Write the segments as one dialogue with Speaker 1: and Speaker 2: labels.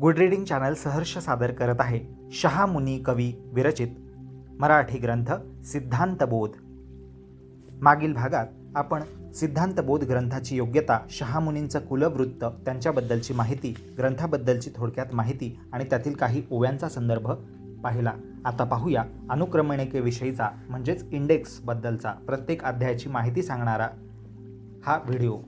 Speaker 1: Good reading channel सहर्ष सादर करत आहे शहामुनी कवी विरचित मराठी ग्रंथ सिद्धांतबोध मागील भागात आपण सिद्धांतबोध ग्रंथाची योग्यता शहामुनींचं कुलवृत्त त्यांच्याबद्दलची माहिती ग्रंथाबद्दलची थोडक्यात माहिती आणि त्यातील काही ओव्यांचा संदर्भ पाहिला. आता पाहूया अनुक्रमणिकेविषयीचा म्हणजेच इंडेक्सबद्दलचा प्रत्येक अध्यायाची माहिती सांगणारा हा व्हिडिओ.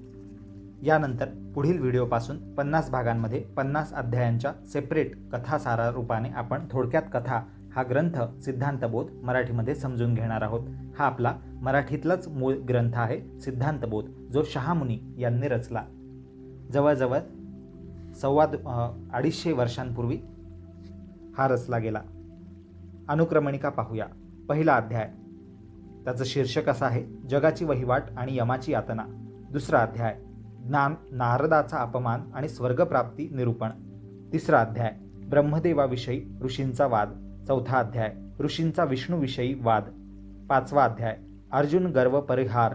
Speaker 1: यानंतर पुढील व्हिडिओपासून पन्नास भागांमध्ये पन्नास अध्यायांच्या सेपरेट कथासारा रूपाने आपण थोडक्यात कथा हा ग्रंथ सिद्धांतबोध मराठीमध्ये समजून घेणार आहोत. हा आपला मराठीतलाच मूळ ग्रंथ आहे सिद्धांतबोध जो शहामुनी यांनी रचला. जवळजवळ सव्वा अडीचशे वर्षांपूर्वी हा रचला गेला. अनुक्रमणिका पाहूया. पहिला अध्याय. त्याचं शीर्षक असं आहे जगाची वहिवाट आणि यमाची यातना. दुसरा अध्याय. ज्ञान नारदाचा अपमान आणि स्वर्गप्राप्ती निरूपण. तिसरा अध्याय. ब्रह्मदेवाविषयी ऋषींचा वाद. चौथा अध्याय. ऋषींचा विष्णूविषयी वाद. पाचवा अध्याय. अर्जुन गर्व परिहार.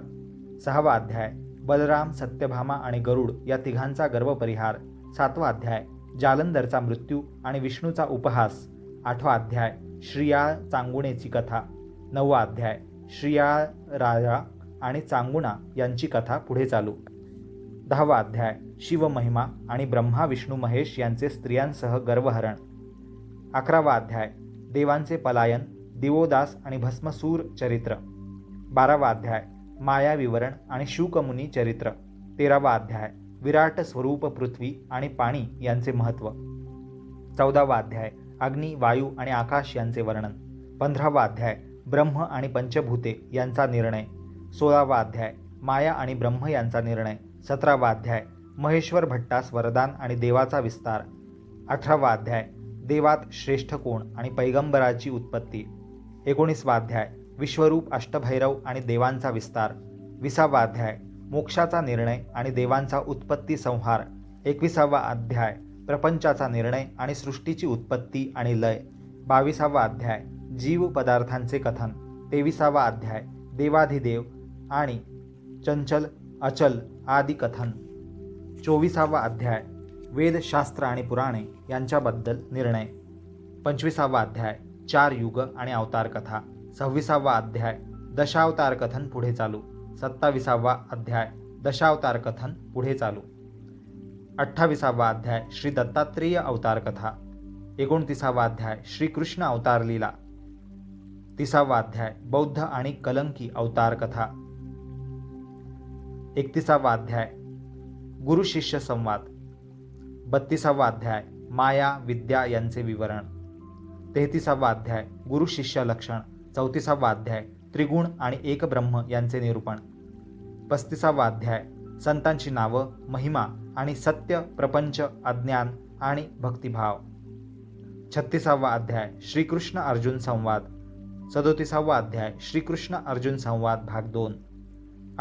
Speaker 1: सहावा अध्याय. बलराम सत्यभामा आणि गरुड या तिघांचा गर्व परिहार. सातवा अध्याय. जालंधरचा मृत्यू आणि विष्णूचा उपहास. आठवा अध्याय. श्रिया चांगुणेची कथा. नववा अध्याय. श्रिया राजा आणि चांगुणा यांची कथा पुढे चालू. दहावा अध्याय शिवमहिमा आणि ब्रह्मा विष्णू महेश यांचे स्त्रियांसह गर्वहरण. अकरावा अध्याय देवांचे पलायन दिवोदास आणि भस्मसूर चरित्र. बारावा अध्याय माया विवरण आणि शुकमुनी चरित्र. तेरावा अध्याय विराट स्वरूप पृथ्वी आणि पाणी यांचे महत्त्व चौदावा अध्याय अग्नी वायू आणि आकाश यांचे वर्णन. पंधरावा अध्याय ब्रह्म आणि पंचभूते यांचा निर्णय. सोळावा अध्याय माया आणि ब्रह्म यांचा निर्णय. सतरावा अध्याय महेश्वर भट्टास वरदान आणि देवाचा विस्तार. अठरावा अध्याय देवात श्रेष्ठ कोण आणि पैगंबराची उत्पत्ती. एकोणीसवा अध्याय विश्वरूप अष्टभैरव आणि देवांचा विस्तार. विसावा अध्याय मोक्षाचा निर्णय आणि देवांचा उत्पत्ती संहार. एकविसावा अध्याय प्रपंचाचा निर्णय आणि सृष्टीची उत्पत्ती आणि लय. बावीसावा अध्याय जीव पदार्थांचे कथन. तेविसावा अध्याय देवाधिदेव आणि चंचल अचल आदी कथन चोवीसावा अध्याय वेदशास्त्र आणि पुराणे यांच्याबद्दल निर्णय. पंचवीसावा अध्याय चार युग आणि अवतार कथा. सव्वीसावा अध्याय दशावतार कथन पुढे चालू. सत्ताविसावा अध्याय दशावतार कथन पुढे चालू. अठ्ठावीसावा अध्याय श्री दत्तात्रेय अवतार कथा. एकोणतीसावा अध्याय श्रीकृष्ण अवतार लीला. तिसावा अध्याय बौद्ध आणि कलंकी अवतार कथा. एकतीसावा अध्याय. गुरु शिष्य संवाद. बत्तीसावा अध्याय माया विद्या यांचे विवरण. तेहतीसावा अध्याय गुरु शिष्य लक्षण. चौतीसावा अध्याय त्रिगुण आणि एकब्रह्म यांचे निरूपण. पस्तीसावा अध्याय संतांची नावं महिमा आणि सत्य प्रपंच अज्ञान आणि भक्तिभाव. छत्तीसावा अध्याय श्रीकृष्ण अर्जुन संवाद. सदोतीसावा अध्याय श्रीकृष्ण अर्जुन संवाद भाग दोन.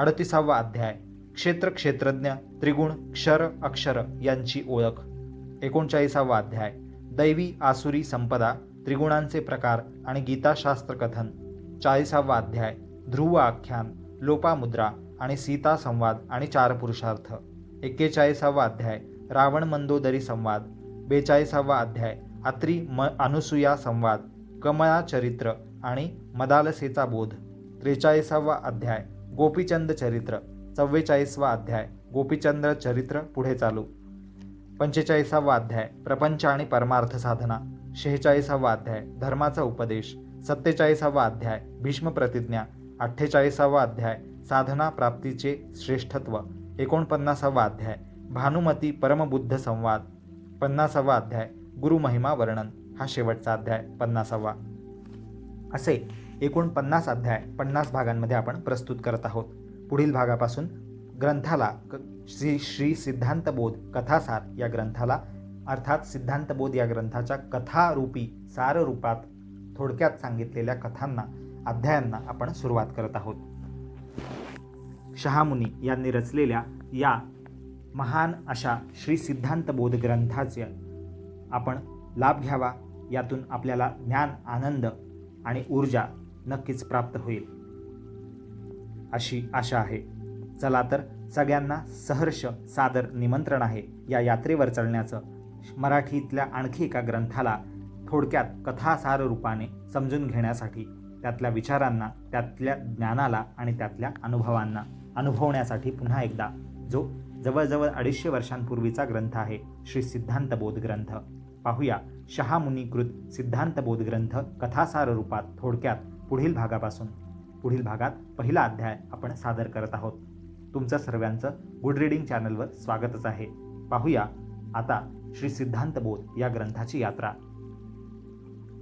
Speaker 1: अडतीसावा अध्याय. क्षेत्र क्षेत्रज्ञ त्रिगुण क्षर अक्षर यांची ओळख. एकोणचाळीसावा अध्याय. दैवी आसुरी संपदा त्रिगुणांचे प्रकार आणि गीताशास्त्र कथन. चाळीसावा अध्याय. ध्रुव आख्यान लोपामुद्रा आणि सीता संवाद आणि चार पुरुषार्थ. एक्केचाळीसावा अध्याय. रावण मंदोदरी संवाद. बेचाळीसावा अध्याय. अत्री म अनुसूया संवाद. कमळा चरित्र आणि मदालसेचा बोध. त्रेचाळीसावा अध्याय. गोपीचंद चरित्र चव्वेचाळीसवा अध्याय गोपीचंद्र चरित्र पुढे चालू. पंचेचाळीसावा अध्याय प्रपंच आणि परमार्थ साधना. शेहेचाळीसावा अध्याय धर्माचा उपदेश. सत्तेचाळीसावा अध्याय भीष्म प्रतिज्ञा. अठ्ठेचाळीसावा अध्याय साधना प्राप्तीचे श्रेष्ठत्व. एकोणपन्नासावा अध्याय भानुमती परमबुद्ध संवाद. पन्नासावा अध्याय गुरुमहिमा वर्णन. हा शेवटचा अध्याय पन्नासावा. असे एकूण पन्नास अध्याय पन्नास भागांमध्ये आपण प्रस्तुत करत आहोत. पुढील भागापासून ग्रंथाला क श्री श्री सिद्धांतबोध कथासार या ग्रंथाला अर्थात सिद्धांतबोध या ग्रंथाच्या कथारूपी साररूपात थोडक्यात सांगितलेल्या कथांना अध्यायांना आपण सुरुवात करत आहोत. शहामुनी यांनी रचलेल्या या महान अशा श्री सिद्धांतबोध ग्रंथाचे आपण लाभ घ्यावा यातून आपल्याला ज्ञान आनंद आणि ऊर्जा नक्कीच प्राप्त होईल. अशी आशा आहे. चला तर सगळ्यांना सहर्ष सादर निमंत्रण आहे या यात्रेवर चढण्याचं. मराठीतल्या आणखी एका ग्रंथाला थोडक्यात कथासार रूपाने समजून घेण्यासाठी त्यातल्या विचारांना त्यातल्या ज्ञानाला आणि त्यातल्या अनुभवांना अनुभवण्यासाठी पुन्हा एकदा जो जवळजवळ अडीचशे वर्षांपूर्वीचा ग्रंथ आहे श्री सिद्धांतबोध ग्रंथ. पाहूया शहामुनीकृत सिद्धांतबोध ग्रंथ कथासार रूपात थोडक्यात पुढील भागापासून पुढील भागात पहिला अध्याय आपण सादर करत आहोत. तुमचं सर्वांचं गुड रीडिंग चॅनलवर स्वागतच आहे. पाहूया आता श्री सिद्धांतबोध या ग्रंथाची यात्रा.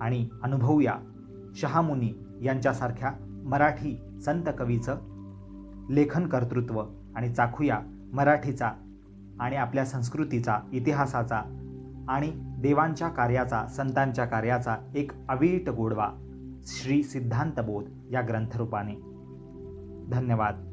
Speaker 1: आणि अनुभवूया शहामुनी यांच्यासारख्या मराठी संत कवीचं लेखन कर्तृत्व आणि चाखूया मराठीचा आणि आपल्या संस्कृतीचा इतिहासाचा आणि देवांच्या कार्याचा संतांच्या कार्याचा एक अवीट गोडवा. श्री सिद्धांतबोध या ग्रंथरूपाने. धन्यवाद.